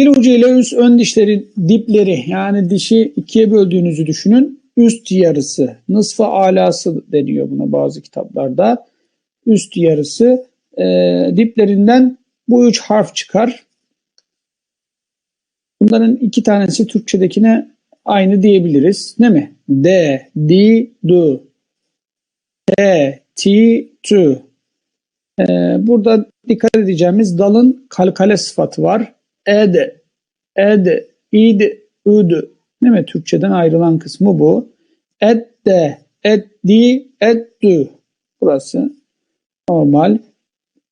Bir ucu ile üst ön dişlerin dipleri yani dişi ikiye böldüğünüzü düşünün. Üst yarısı, nısfı alası deniyor buna bazı kitaplarda. Üst yarısı e, diplerinden bu üç harf çıkar. Bunların iki tanesi Türkçedekine aynı diyebiliriz. Değil mi? D, di, du. T, ti, tü. Ee, burada dikkat edeceğimiz dalın kalkale sıfatı var. Ed, ed, id, üd. Değil mi? Türkçeden ayrılan kısmı bu. Ed de, ed di, ed dü. Burası normal.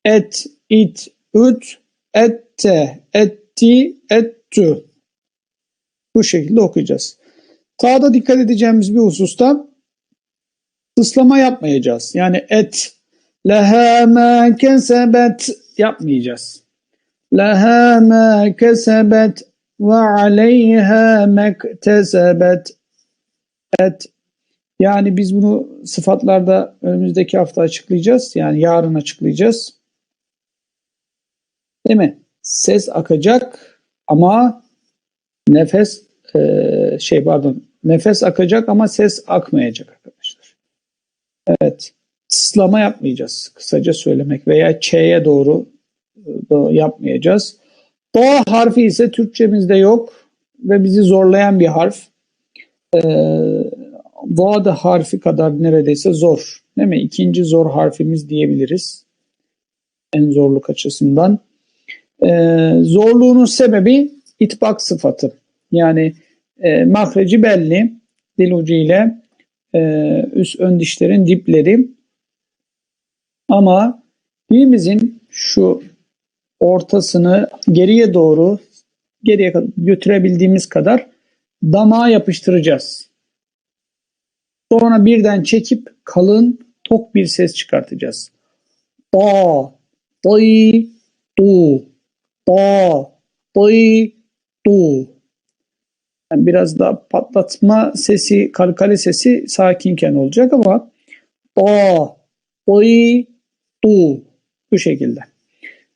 Et, it, üt, ette, etti, ettü. Bu şekilde okuyacağız. Ta'da dikkat edeceğimiz bir hususta ıslama yapmayacağız. Yani et, leha ma kesebet yapmayacağız. Leha ma kesebet ve aleyha mektesebet et. Yani biz bunu sıfatlarda önümüzdeki hafta açıklayacağız. Yani yarın açıklayacağız. Değil mi? Ses akacak ama nefes e, şey pardon nefes akacak ama ses akmayacak arkadaşlar. Evet. Tıslama yapmayacağız. Kısaca söylemek veya ç'ye doğru da yapmayacağız. Do harfi ise Türkçemizde yok ve bizi zorlayan bir harf. Ee, Do da harfi kadar neredeyse zor. Değil mi? İkinci zor harfimiz diyebiliriz. En zorluk açısından. Ee, zorluğunun sebebi itbak sıfatı. Yani e, mahreci belli. Dil ucu ile e, üst ön dişlerin dipleri. Ama dilimizin şu ortasını geriye doğru geriye götürebildiğimiz kadar damağa yapıştıracağız. Sonra birden çekip kalın tok bir ses çıkartacağız. Da, dayı, du, da, dayı, du. Yani biraz daha patlatma sesi, kalkale sesi sakinken olacak ama da, dayı, du bu şekilde.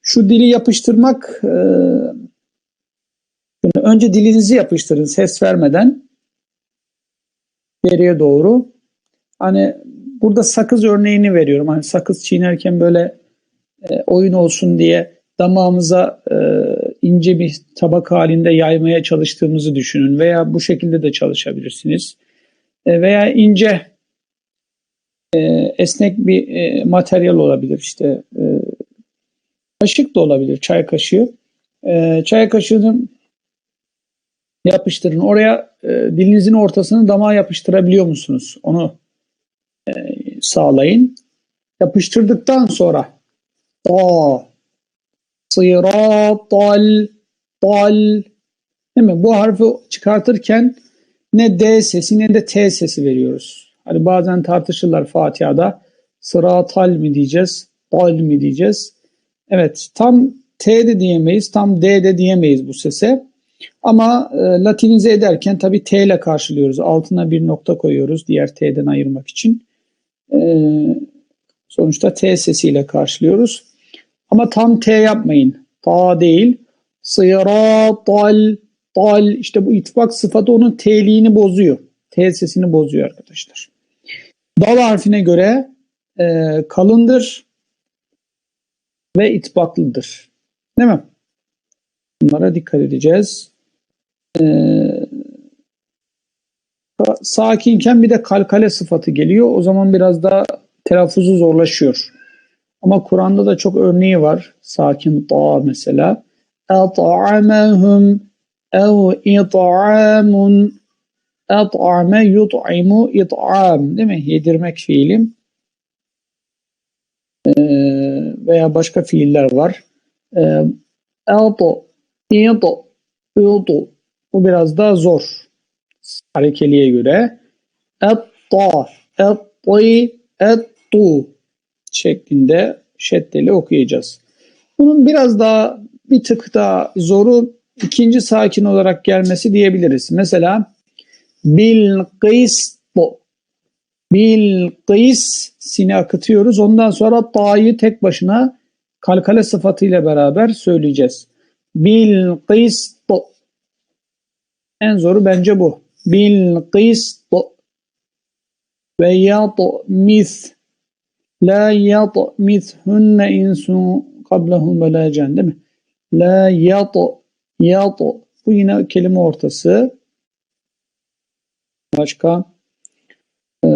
Şu dili yapıştırmak e, önce dilinizi yapıştırın ses vermeden geriye doğru. Hani burada sakız örneğini veriyorum. Hani sakız çiğnerken böyle e, oyun olsun diye damağımıza e, ince bir tabak halinde yaymaya çalıştığımızı düşünün veya bu şekilde de çalışabilirsiniz. E, veya ince e, esnek bir e, materyal olabilir işte e, kaşık da olabilir çay kaşığı. E, çay kaşığını yapıştırın. Oraya e, dilinizin ortasını damağa yapıştırabiliyor musunuz? Onu e, sağlayın. Yapıştırdıktan sonra o sıratal tal değil mi? Bu harfi çıkartırken ne D sesi ne de T sesi veriyoruz. Hani bazen tartışırlar Fatiha'da sıratal mi diyeceğiz, tal mi diyeceğiz. Evet tam T de diyemeyiz, tam D de diyemeyiz bu sese. Ama e, latinize ederken tabi T ile karşılıyoruz. Altına bir nokta koyuyoruz diğer T'den ayırmak için. E, sonuçta T sesiyle karşılıyoruz. Ama tam T yapmayın. Ta değil. Sıratal tal işte bu ittifak sıfatı onun T'liğini bozuyor. T sesini bozuyor arkadaşlar. Dal harfine göre e, kalındır ve itbaklıdır. Değil mi? Bunlara dikkat edeceğiz. Ee, sakinken bir de kalkale sıfatı geliyor. O zaman biraz da telaffuzu zorlaşıyor. Ama Kur'an'da da çok örneği var. Sakin ta mesela. اَطْعَمَهُمْ اَوْ اِطْعَامٌ اَطْعَمَ yut'imu it'am değil mi? Yedirmek fiilim. Ee, veya başka fiiller var. Ee, elto, ito, utu. Bu biraz daha zor. Harekeliye göre. Et-ta, et-ti, et-tu şeklinde şeddeli okuyacağız. Bunun biraz daha bir tık daha zoru ikinci sakin olarak gelmesi diyebiliriz. Mesela bil kıstu bil kıs sini akıtıyoruz. Ondan sonra ta'yı tek başına kalkale sıfatıyla beraber söyleyeceğiz. Bil kıst En zoru bence bu. Bil qist ve yatmith la yatmithunne insun qablahum ve la can değil mi? La yat yat bu yine kelime ortası. Başka ee,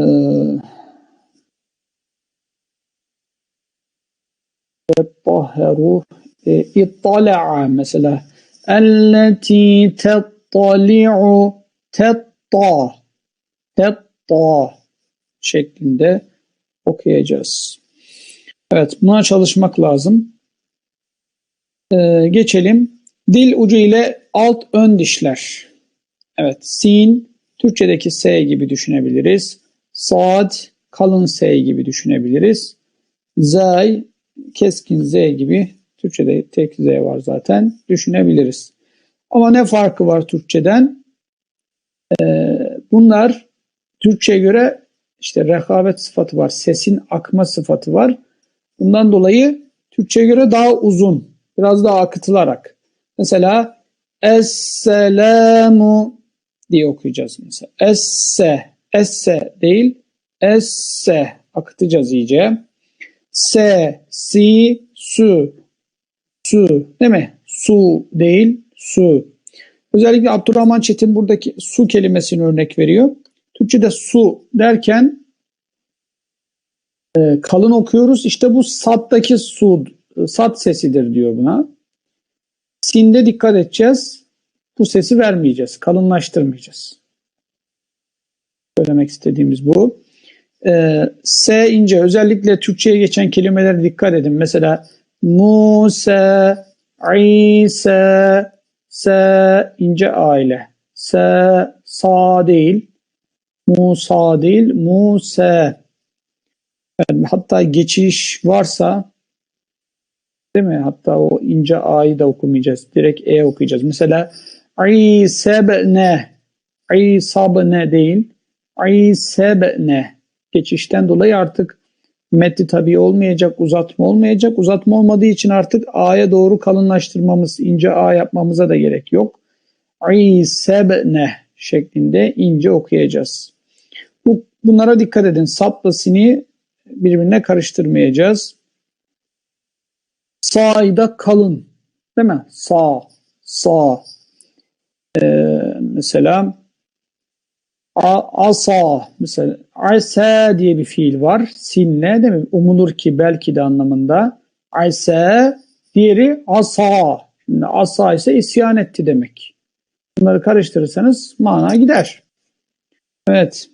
yettahharu e, ittala'a mesela elleti tettali'u tetta tetta şeklinde okuyacağız. Evet buna çalışmak lazım. Ee, geçelim. Dil ucu ile alt ön dişler. Evet sin Türkçedeki S gibi düşünebiliriz. Sad kalın S gibi düşünebiliriz. Zay keskin Z gibi Türkçede tek Z var zaten düşünebiliriz. Ama ne farkı var Türkçeden? Ee, bunlar Türkçe'ye göre işte rekabet sıfatı var, sesin akma sıfatı var. Bundan dolayı Türkçe'ye göre daha uzun, biraz daha akıtılarak. Mesela Esselamu diye okuyacağız mesela. Esse, esse değil, esse akıtacağız iyice. Se, si, su, su değil mi? Su değil, su. Özellikle Abdurrahman Çetin buradaki su kelimesini örnek veriyor. Türkçe'de su derken e, kalın okuyoruz. İşte bu sattaki su, sat sesidir diyor buna. Sinde dikkat edeceğiz. Bu sesi vermeyeceğiz, kalınlaştırmayacağız. Söylemek istediğimiz bu. Ee, S ince, özellikle Türkçe'ye geçen kelimelere dikkat edin. Mesela Musa, İsa, S ince A ile. S, sa değil. Musa değil, Musa. Yani hatta geçiş varsa değil mi? Hatta o ince A'yı da okumayacağız. Direkt E okuyacağız. Mesela İsebne İsabne değil İsebne geçişten dolayı artık metni tabi olmayacak, uzatma olmayacak. Uzatma olmadığı için artık A'ya doğru kalınlaştırmamız, ince A yapmamıza da gerek yok. İsebne şeklinde ince okuyacağız. Bu, bunlara dikkat edin. Sapla sini birbirine karıştırmayacağız. Sa'da kalın. Değil mi? Sağ, sağ. Ee, mesela asa mesela asa diye bir fiil var. Sinle değil mi? Umulur ki belki de anlamında. Asa diğeri asa. Şimdi asa ise isyan etti demek. Bunları karıştırırsanız mana gider. Evet.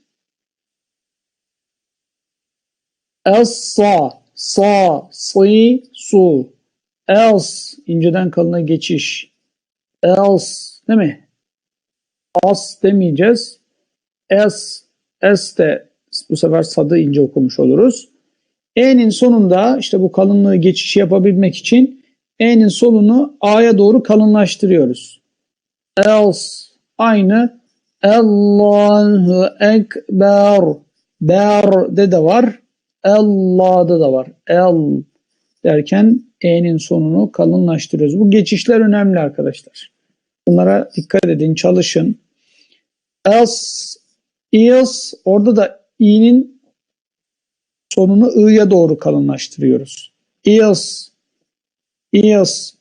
Elsa, sa, si, su. Els, inceden kalına geçiş. Els, değil mi? As demeyeceğiz. Es, es de bu sefer sadı ince okumuş oluruz. E'nin sonunda işte bu kalınlığı geçiş yapabilmek için E'nin sonunu A'ya doğru kalınlaştırıyoruz. Else aynı Allahu Ekber Ber'de de var Allah'da da var. El derken E'nin sonunu kalınlaştırıyoruz. Bu geçişler önemli arkadaşlar. Bunlara dikkat edin, çalışın. Else, is, orada da i'nin sonunu i'ya doğru kalınlaştırıyoruz. Is, is,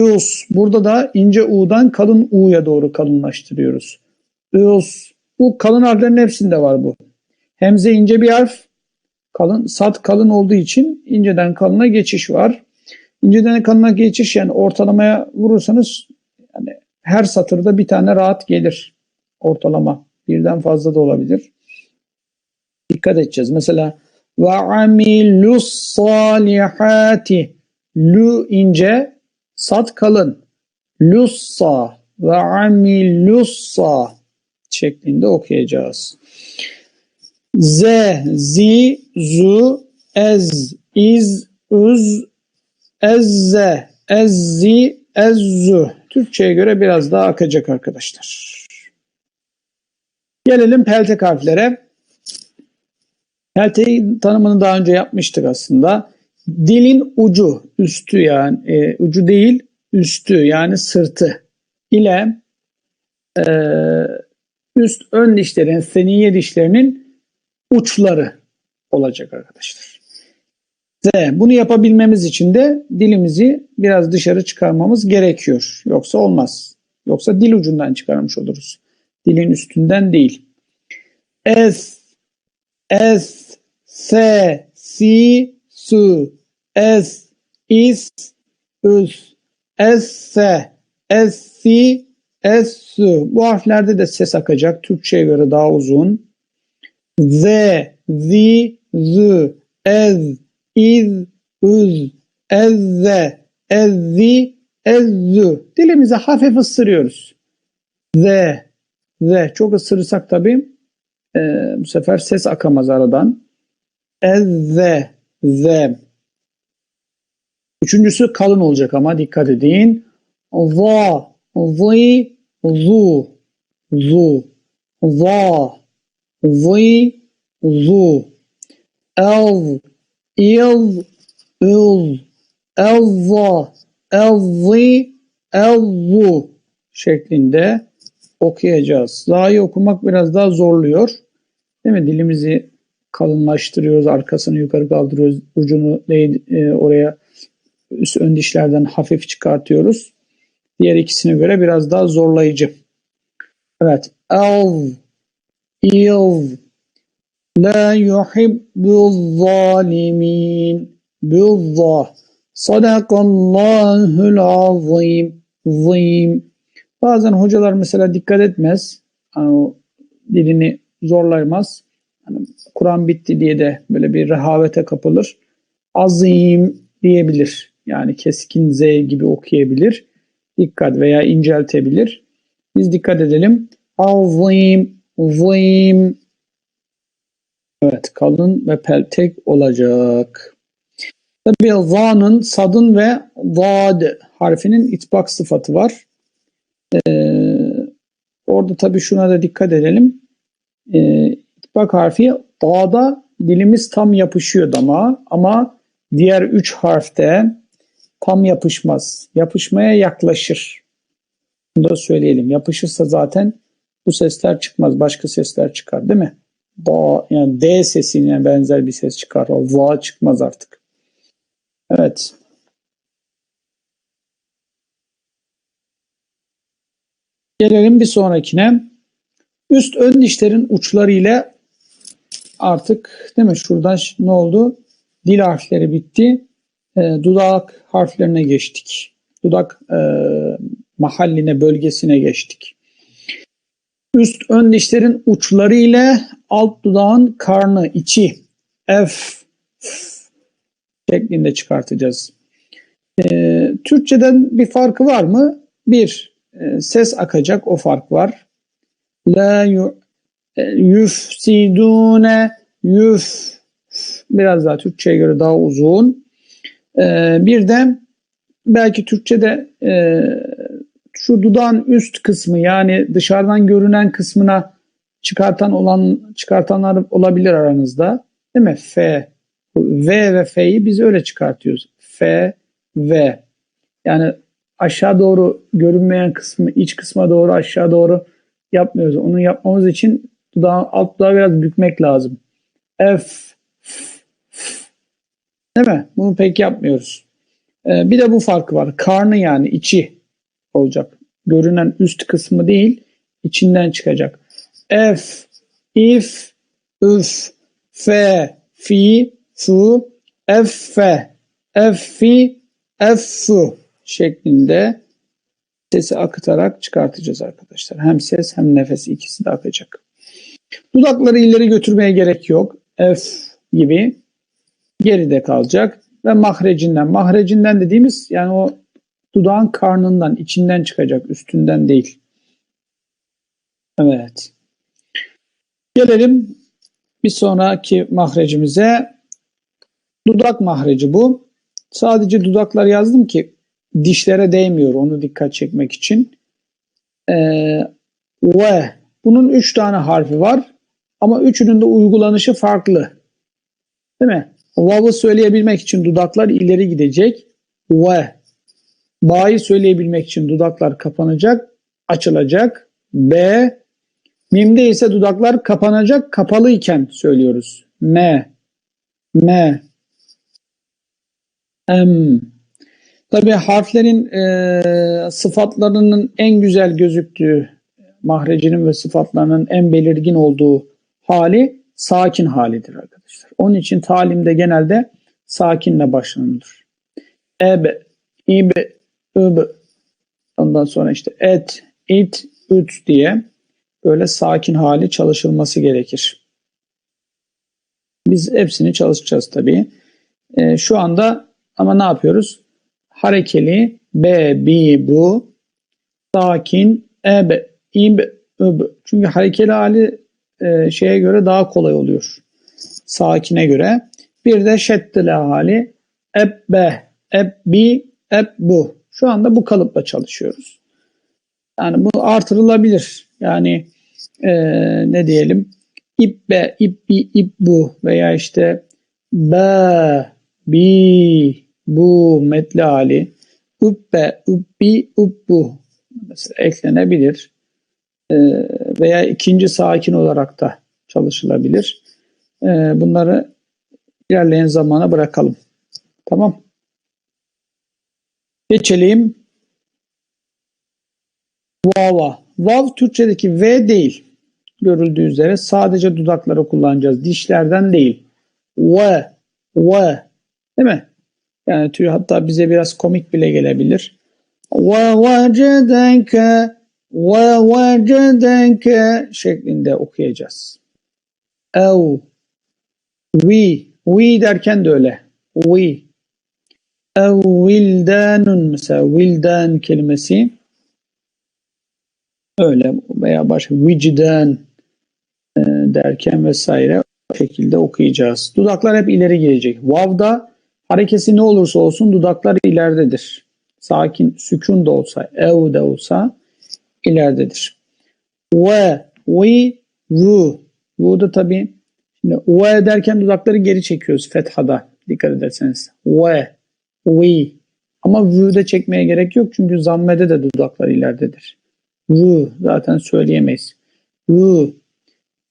us. Burada da ince u'dan kalın u'ya doğru kalınlaştırıyoruz. Us. Bu kalın harflerin hepsinde var bu. Hemze ince bir harf. Kalın, sat kalın olduğu için inceden kalına geçiş var. İnceden kalına geçiş yani ortalamaya vurursanız yani her satırda bir tane rahat gelir ortalama. Birden fazla da olabilir. Dikkat edeceğiz. Mesela ve amilus salihati lu ince sat kalın lussa ve amilussa şeklinde okuyacağız. Z, zi, zu, ez, iz, uz, ezze, ezzi, ezzu. Türkçe'ye göre biraz daha akacak arkadaşlar. Gelelim peltek harflere. Pelteğin tanımını daha önce yapmıştık aslında. Dilin ucu, üstü yani e, ucu değil, üstü yani sırtı ile e, üst ön dişlerin, seniye dişlerinin uçları olacak arkadaşlar. Z. Bunu yapabilmemiz için de dilimizi biraz dışarı çıkarmamız gerekiyor. Yoksa olmaz. Yoksa dil ucundan çıkarmış oluruz. Dilin üstünden değil. S, S, S, Si, Su, S, Is, Üs, S, S, S, Si, S, Su. Bu harflerde de ses akacak. Türkçe'ye göre daha uzun. Z, Zi, Z, Ez, iz, üz, ezze, ezzi, ezzü. Dilimizi hafif ısırıyoruz. Z, Z. Çok ısırırsak tabii e, bu sefer ses akamaz aradan. Ezze, Z. Üçüncüsü kalın olacak ama dikkat edin. Va, zi, zu, zu, va, zi, zu. El, il, ül, elva, elvi, elvu şeklinde okuyacağız. Za'yı okumak biraz daha zorluyor. Değil mi? Dilimizi kalınlaştırıyoruz, arkasını yukarı kaldırıyoruz, ucunu e, oraya üst ön dişlerden hafif çıkartıyoruz. Diğer ikisine göre biraz daha zorlayıcı. Evet. Elv, ilv, La yuhibbul zalimin. Billah. Sadakallahul azim. Zim. Bazen hocalar mesela dikkat etmez. Yani dilini zorlamaz. Yani Kur'an bitti diye de böyle bir rehavete kapılır. Azim diyebilir. Yani keskin Z gibi okuyabilir. Dikkat veya inceltebilir. Biz dikkat edelim. Azim, zim, Evet, kalın ve peltek olacak. Tabii za'nın, sadın ve zad harfinin itbak sıfatı var. Ee, orada tabii şuna da dikkat edelim. Ee, itbak harfi da'da dilimiz tam yapışıyor dama ama diğer üç harfte tam yapışmaz. Yapışmaya yaklaşır. Bunu da söyleyelim. Yapışırsa zaten bu sesler çıkmaz. Başka sesler çıkar değil mi? ba yani D sesine benzer bir ses çıkar. O va çıkmaz artık. Evet. Gelelim bir sonrakine. Üst ön dişlerin uçları ile artık değil mi şuradan ne oldu? Dil harfleri bitti. E, dudak harflerine geçtik. Dudak e, mahalline, bölgesine geçtik. Üst ön dişlerin uçları ile alt dudağın karnı, içi, F, F şeklinde çıkartacağız. Ee, Türkçeden bir farkı var mı? Bir, e, ses akacak o fark var. La e, yufsidune yuf biraz daha Türkçe'ye göre daha uzun. Ee, bir de belki Türkçe'de e, şu dudağın üst kısmı yani dışarıdan görünen kısmına çıkartan olan çıkartanlar olabilir aranızda. Değil mi? F. V ve F'yi biz öyle çıkartıyoruz. F, V. Yani aşağı doğru görünmeyen kısmı iç kısma doğru aşağı doğru yapmıyoruz. Onu yapmamız için dudağı, alt dudağı biraz bükmek lazım. F, F, F. Değil mi? Bunu pek yapmıyoruz. Ee, bir de bu farkı var. Karnı yani içi olacak. Görünen üst kısmı değil, içinden çıkacak. F, if, üf, fe, fi, su, effe, effi, effu şeklinde sesi akıtarak çıkartacağız arkadaşlar. Hem ses hem nefes ikisi de akacak. Dudakları ileri götürmeye gerek yok. F gibi geride kalacak ve mahrecinden. Mahrecinden dediğimiz yani o Dudağın karnından, içinden çıkacak, üstünden değil. Evet. Gelelim bir sonraki mahrecimize. Dudak mahreci bu. Sadece dudaklar yazdım ki dişlere değmiyor onu dikkat çekmek için. Ee, ve bunun üç tane harfi var ama üçünün de uygulanışı farklı. Değil mi? Vav'ı söyleyebilmek için dudaklar ileri gidecek. Ve Ba'yı söyleyebilmek için dudaklar kapanacak, açılacak. B. Mimde ise dudaklar kapanacak kapalı iken söylüyoruz. M. M. M. Tabii harflerin e, sıfatlarının en güzel gözüktüğü, mahrecinin ve sıfatlarının en belirgin olduğu hali sakin halidir arkadaşlar. Onun için talimde genelde sakinle başlanılır. Eb, ib, ıb, ondan sonra işte et, it, üt diye böyle sakin hali çalışılması gerekir. Biz hepsini çalışacağız tabii. E, şu anda ama ne yapıyoruz? Harekeli B, B, bu, sakin, eb, ib, üb. Çünkü harekeli hali e, şeye göre daha kolay oluyor. Sakine göre. Bir de şeddeli hali ebbe, ebbi, ebbu. Şu anda bu kalıpla çalışıyoruz. Yani bu artırılabilir. Yani e, ne diyelim ibbe, ibbi, ibbu veya işte be, bi, bu metli hali ubbe, ubbi, ubbu mesela eklenebilir. E, veya ikinci sakin olarak da çalışılabilir. E, bunları ilerleyen zamana bırakalım. Tamam. Geçelim. Vava. Vav Türkçedeki V değil. Görüldüğü üzere sadece dudakları kullanacağız. Dişlerden değil. V. V. Değil mi? Yani tüy hatta bize biraz komik bile gelebilir. Ve vecedeke ve vecedeke şeklinde okuyacağız. Ev. We. We derken de öyle. We. Ev vildanun mesela vildan kelimesi öyle veya başka vicdan e, derken vesaire şekilde okuyacağız. Dudaklar hep ileri gelecek. Vav'da harekesi ne olursa olsun dudaklar ileridedir. Sakin, sükun da olsa, ev de olsa ileridedir. Ve, vi, vu. Vu da tabi şimdi ve derken dudakları geri çekiyoruz fethada. Dikkat ederseniz. Ve, vi. Ama vü'de çekmeye gerek yok çünkü zammede de dudaklar ileridedir. Vü zaten söyleyemeyiz. Vü,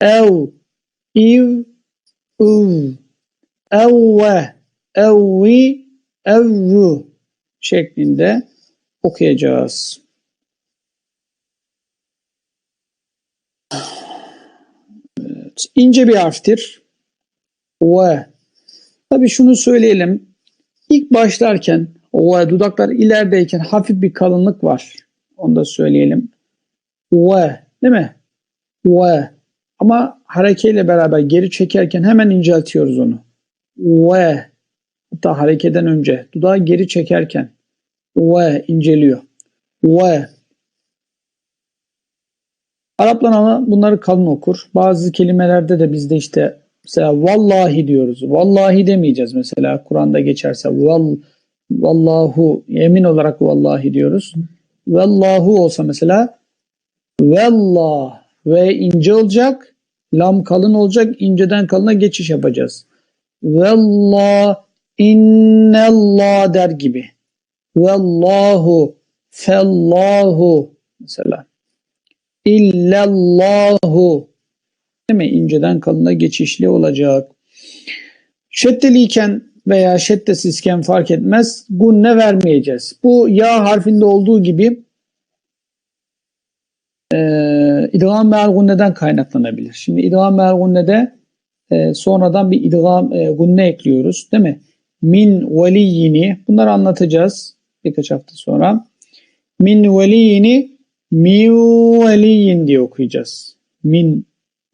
ev, iv, uv, evve, evvi, evvu şeklinde okuyacağız. Evet, ince bir harftir. Ve. Tabii şunu söyleyelim. İlk başlarken ve dudaklar ilerideyken hafif bir kalınlık var. Onu da söyleyelim. Ve değil mi? Ve. Ama harekeyle beraber geri çekerken hemen inceltiyoruz onu. Ve. Hatta harekeden önce dudağı geri çekerken ve inceliyor. Ve. Araplar ama bunları kalın okur. Bazı kelimelerde de bizde işte mesela vallahi diyoruz. Vallahi demeyeceğiz mesela. Kur'an'da geçerse val, vallahu emin olarak vallahi diyoruz. Vallahu olsa mesela vallah ve ince olacak. Lam kalın olacak. inceden kalına geçiş yapacağız. Vallah innallah der gibi. Vallahu fellahu mesela. İllallahu değil mi? İnceden kalına geçişli olacak. Şeddeliyken veya şeddesizken fark etmez. Gunne vermeyeceğiz. Bu ya harfinde olduğu gibi e, idgam meal gunneden kaynaklanabilir. Şimdi idgam meal gunnede e, sonradan bir idgam e, gunne ekliyoruz. Değil mi? Min veliyini bunları anlatacağız birkaç hafta sonra. Min veliyini mi veliyin diye okuyacağız. Min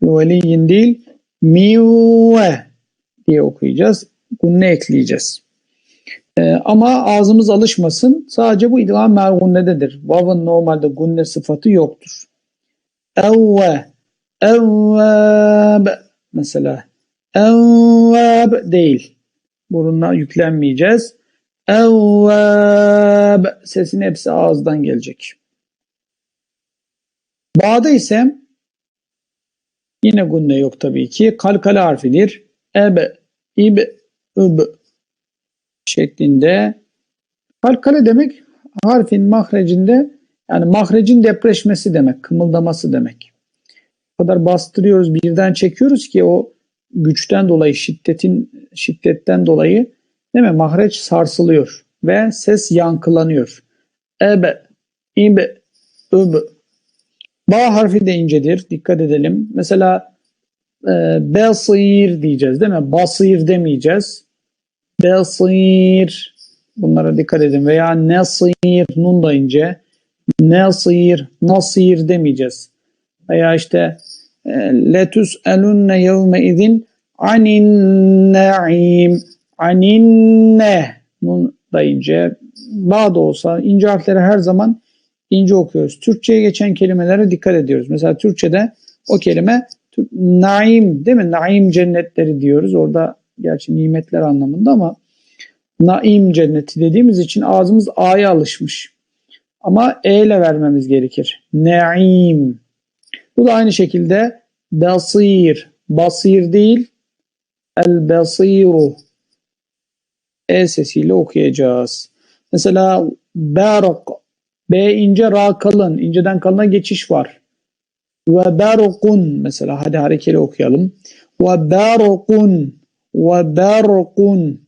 veliyin değil mive diye okuyacağız. Gunne ekleyeceğiz. Ee, ama ağzımız alışmasın. Sadece bu idgam mergunnededir. Vav'ın normalde gunne sıfatı yoktur. Evve evveb mesela evveb değil. Burunla yüklenmeyeceğiz. Evveb sesin hepsi ağızdan gelecek. Ba'da ise yine gunne yok tabii ki. Kalkale harfidir. Eb, ib, üb şeklinde. Kalkale demek harfin mahrecinde Yani mahrecin depreşmesi demek, kımıldaması demek. O kadar bastırıyoruz, birden çekiyoruz ki o güçten dolayı, şiddetin şiddetten dolayı değil mi? Mahreç sarsılıyor ve ses yankılanıyor. Ebe, ibe, übe. Ba harfi de incedir. Dikkat edelim. Mesela e, besir diyeceğiz değil mi? Basir demeyeceğiz. Besir. Bunlara dikkat edin. Veya nesir. Nun da ince. Nesir. Nasir demeyeceğiz. Veya işte elunne yevme izin anin naim. Aninne. Nun da ince. Ba da olsa ince harfleri her zaman ince okuyoruz. Türkçe'ye geçen kelimelere dikkat ediyoruz. Mesela Türkçe'de o kelime naim değil mi? Naim cennetleri diyoruz. Orada gerçi nimetler anlamında ama naim cenneti dediğimiz için ağzımız A'ya alışmış. Ama E ile vermemiz gerekir. Naim. Bu da aynı şekilde basir. Basir değil el basiru. E sesiyle okuyacağız. Mesela barak B ince ra kalın. İnceden kalına geçiş var. Ve barqun mesela hadi harekeli okuyalım. Ve barqun ve barqun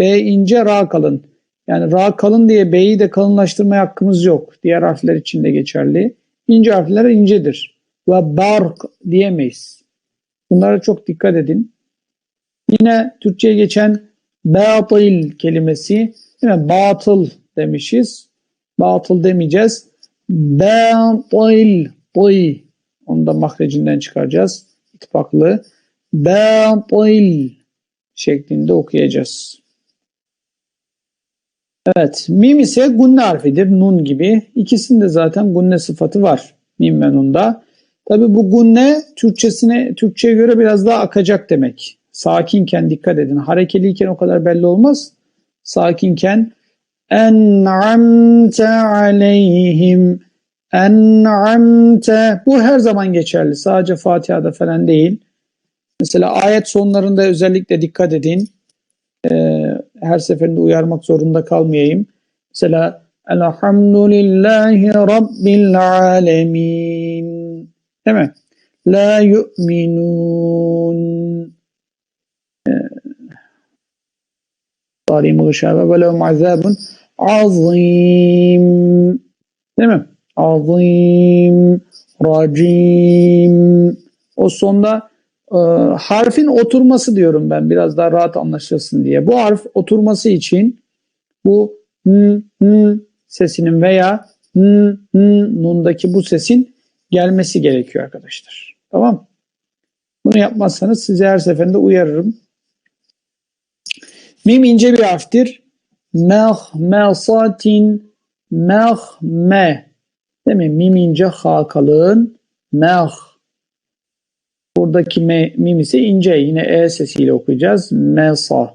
B ince ra kalın. Yani ra kalın diye B'yi de kalınlaştırmaya hakkımız yok. Diğer harfler için de geçerli. İnce harfler incedir. Ve bark diyemeyiz. Bunlara çok dikkat edin. Yine Türkçe'ye geçen batıl kelimesi mi? batıl demişiz. Batıl demeyeceğiz. Batıl. Boy. Onu da mahrecinden çıkaracağız. İttifaklı. Batıl şeklinde okuyacağız. Evet. Mim ise gunne harfidir. Nun gibi. İkisinde zaten gunne sıfatı var. Mim ve nunda. Tabi bu gunne Türkçesine, Türkçe'ye göre biraz daha akacak demek. Sakinken dikkat edin. Harekeliyken o kadar belli olmaz. Sakinken en'amte aleyhim en'amte bu her zaman geçerli. Sadece Fatiha'da falan değil. Mesela ayet sonlarında özellikle dikkat edin. Ee, her seferinde uyarmak zorunda kalmayayım. Mesela Elhamdülillahi Rabbil alemin. Değil mi? La yu'minun. Zalim gışabe ve lehum azabun azim. Değil mi? Azim, racim. O sonda e, harfin oturması diyorum ben biraz daha rahat anlaşılsın diye. Bu harf oturması için bu n, n sesinin veya n, n, nundaki bu sesin gelmesi gerekiyor arkadaşlar. Tamam Bunu yapmazsanız size her seferinde uyarırım. Mim ince bir harftir. Mehmesatin mehme. Değil mi? Mim ince ha kalın. Meh. Buradaki me, mim ise ince. Yine e sesiyle okuyacağız. Mesa.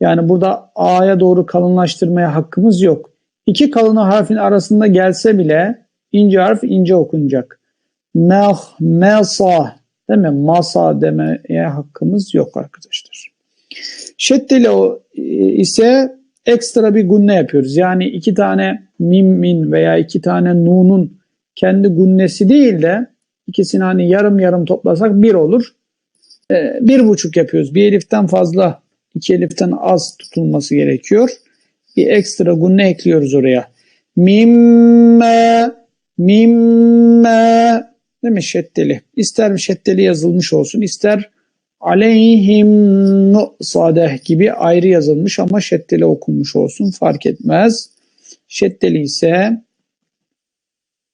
Yani burada a'ya doğru kalınlaştırmaya hakkımız yok. İki kalın harfin arasında gelse bile ince harf ince okunacak. Meh, mesa. Değil mi? Masa demeye hakkımız yok arkadaşlar. Şeddeli ise ekstra bir gunne yapıyoruz. Yani iki tane mimmin veya iki tane nunun kendi gunnesi değil de ikisini hani yarım yarım toplasak bir olur. Ee, bir buçuk yapıyoruz. Bir eliften fazla, iki eliften az tutulması gerekiyor. Bir ekstra gunne ekliyoruz oraya. Mimme, mimme, değil mi şeddeli? İster şeddeli yazılmış olsun, ister aleyhim sadeh gibi ayrı yazılmış ama şeddeli okunmuş olsun fark etmez. Şeddeli ise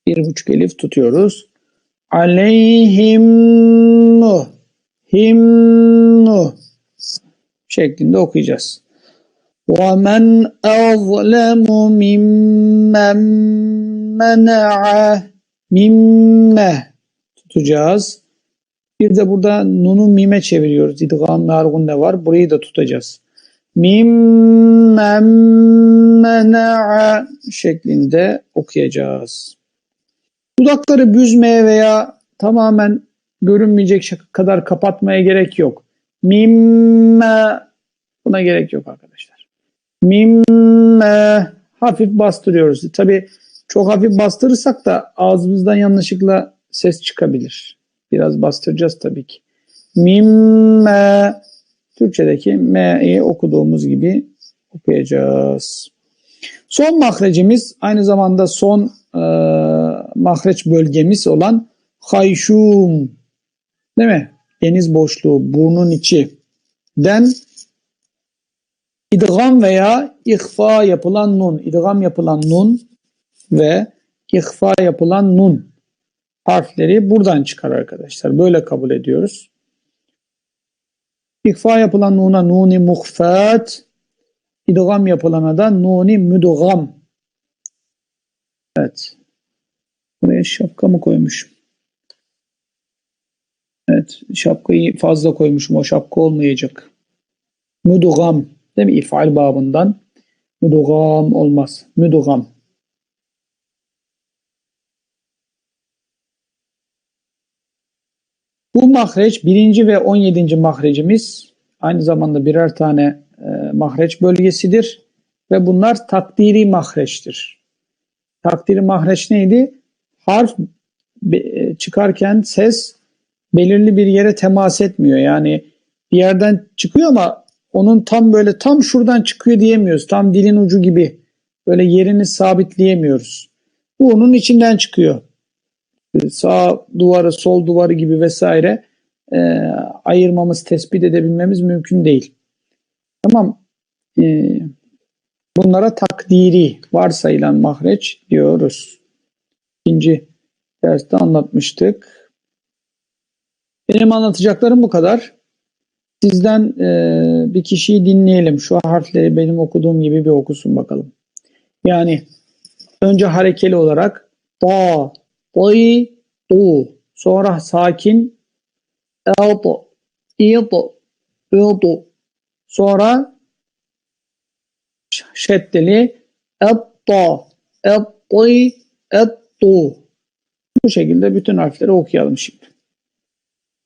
bir buçuk elif tutuyoruz. Aleyhim him şeklinde okuyacağız. وَمَنْ أَظْلَمُ مِمَّنْ mena'a mimme tutacağız. Bir de burada nunu mime çeviriyoruz. İdgam ve ne var. Burayı da tutacağız. Mimmem mena'a şeklinde okuyacağız. Dudakları büzmeye veya tamamen görünmeyecek kadar kapatmaya gerek yok. Mimme buna gerek yok arkadaşlar. Mimme hafif bastırıyoruz. Tabi çok hafif bastırırsak da ağzımızdan yanlışlıkla ses çıkabilir. Biraz bastıracağız tabii ki. Mimme Türkçedeki me'yi okuduğumuz gibi okuyacağız. Son mahrecimiz aynı zamanda son e, mahreç bölgemiz olan hayşum değil mi? Deniz boşluğu, burnun içi den idgam veya ihfa yapılan nun, idgam yapılan nun ve ihfa yapılan nun harfleri buradan çıkar arkadaşlar. Böyle kabul ediyoruz. İhfa yapılan nuna nuni muhfat, idgam yapılana da nuni müdgam. Evet. Buraya şapka mı koymuşum? Evet, şapkayı fazla koymuşum. O şapka olmayacak. Müdgam. Değil mi? İfal babından. Müdgam olmaz. Müdgam. Bu mahreç birinci ve on yedinci mahrecimiz aynı zamanda birer tane e, mahreç bölgesidir ve bunlar takdiri mahreçtir. Takdiri mahreç neydi? Harf e, çıkarken ses belirli bir yere temas etmiyor. Yani bir yerden çıkıyor ama onun tam böyle tam şuradan çıkıyor diyemiyoruz. Tam dilin ucu gibi böyle yerini sabitleyemiyoruz. Bu onun içinden çıkıyor sağ duvarı, sol duvarı gibi vesaire e, ayırmamız, tespit edebilmemiz mümkün değil. Tamam. E, bunlara takdiri, varsayılan mahreç diyoruz. İkinci derste anlatmıştık. Benim anlatacaklarım bu kadar. Sizden e, bir kişiyi dinleyelim. Şu harfleri benim okuduğum gibi bir okusun bakalım. Yani önce harekeli olarak da, Du. Sonra sakin. Eldu, idu, üdu. Sonra şeddeli. Etta, etti, ettu. Bu şekilde bütün harfleri okuyalım şimdi.